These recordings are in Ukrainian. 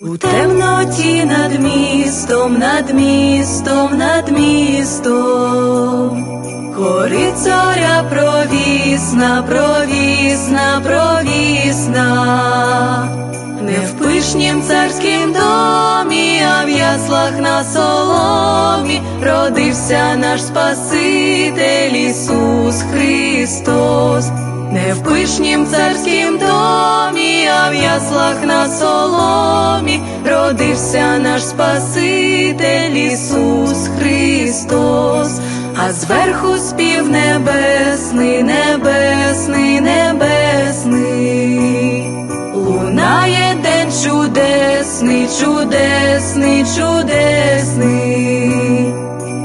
У темноті над містом, над містом, над містом, горить зоря провісна, провісна, провісна, не в пишнім царськім домі, а яслах на соломі родився наш Спаситель Ісус Христос. Не в пишнім царськім домі, а в яслах на соломі родився наш Спаситель Ісус Христос, а зверху спів небесний, небесний, чудесний, чудесний, чудесний.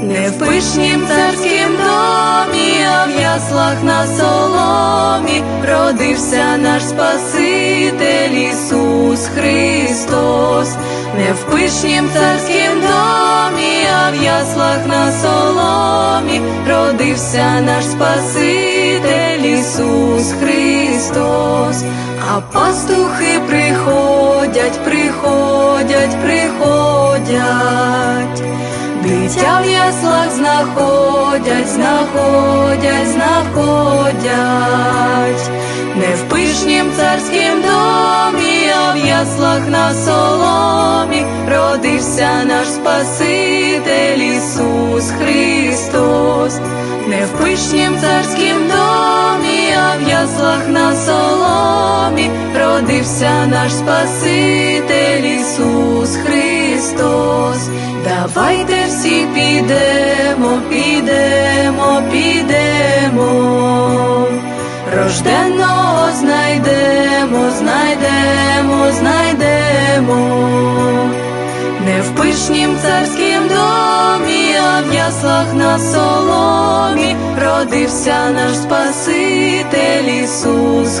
Не в пишнім царськім домі, а в яслах на соломі родився наш Спаситель Ісус Христос, не в пишнім царськім домі, а в яслах на соломі родився наш Спаситель Ісус Христос, а пастухи приходять, приходять, приходять. Дитя в яслах знаходять, знаходять, знаходять, не в пишнім царськім домі, а в яслах на соломі. Родився наш Спаситель Ісус Христос, не в пишнім царськім домі, а в яслах на соломі родився наш Спаситель Ісус Христос. Давайте всі підемо, підемо, підемо, рожденного знайдемо, знайдемо, знайдемо, не в пишнім царськім домі, а в яслах на соломі. Родився наш Спаситель Ісус